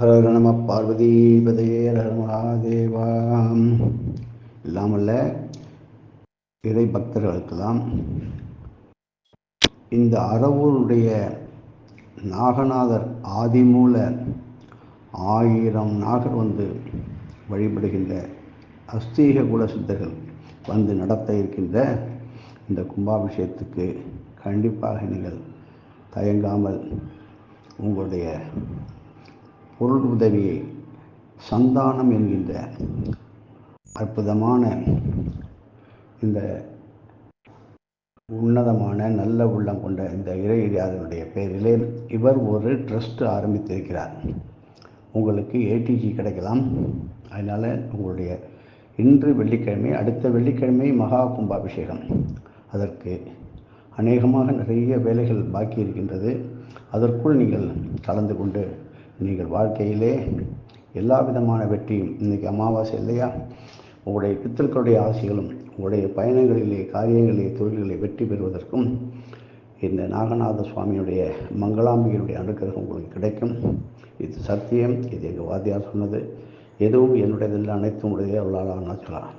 ஹரஹர நம பார்வதிபதையே ஹர இல்லாமல்ல இறை பக்தர்களுக்கெல்லாம் இந்த அறவூருடைய நாகநாதர் ஆதிமூல ஆயிரம் நாகர் வந்து வழிபடுகின்ற அஸ்தீக குல சித்தர்கள் வந்து நடத்த இருக்கின்ற இந்த கும்பாபிஷேகத்துக்கு கண்டிப்பாக நீங்கள் தயங்காமல் உங்களுடைய பொருள் உதவியை சந்தானம் என்கின்ற அற்புதமான இந்த உன்னதமான நல்ல உள்ளம் கொண்ட இந்த இறையாதனுடைய பெயரிலே இவர் ஒரு ட்ரஸ்ட் ஆரம்பித்திருக்கிறார். உங்களுக்கு ஏடிஜி கிடைக்கலாம். அதனால் உங்களுடைய இன்று வெள்ளிக்கிழமை அடுத்த வெள்ளிக்கிழமை மகா கும்பாபிஷேகம். அதற்கு அநேகமாக நிறைய வேலைகள் பாக்கி இருக்கின்றது. அதற்குள் நீங்கள் கலந்து கொண்டு நீங்கள் வாழ்க்கையிலே எல்லா விதமான வெற்றியும் இன்றைக்கி அமாவாசை இல்லையா? உங்களுடைய பித்தர்களுடைய ஆசைகளும் உங்களுடைய பயணங்களிலே காரியங்களிலே தொழில்களை வெற்றி பெறுவதற்கும் இந்த நாகநாத சுவாமியுடைய மங்களாம்பிகையினுடைய அனுக்கிரகம் உங்களுக்கு கிடைக்கும். இது சத்தியம் இது எங்கள் வாத்தியார் சொன்னது. எதுவும் என்னுடையதில்லை அனைத்தும் உடையதே அருளாளா சொல்லலாம்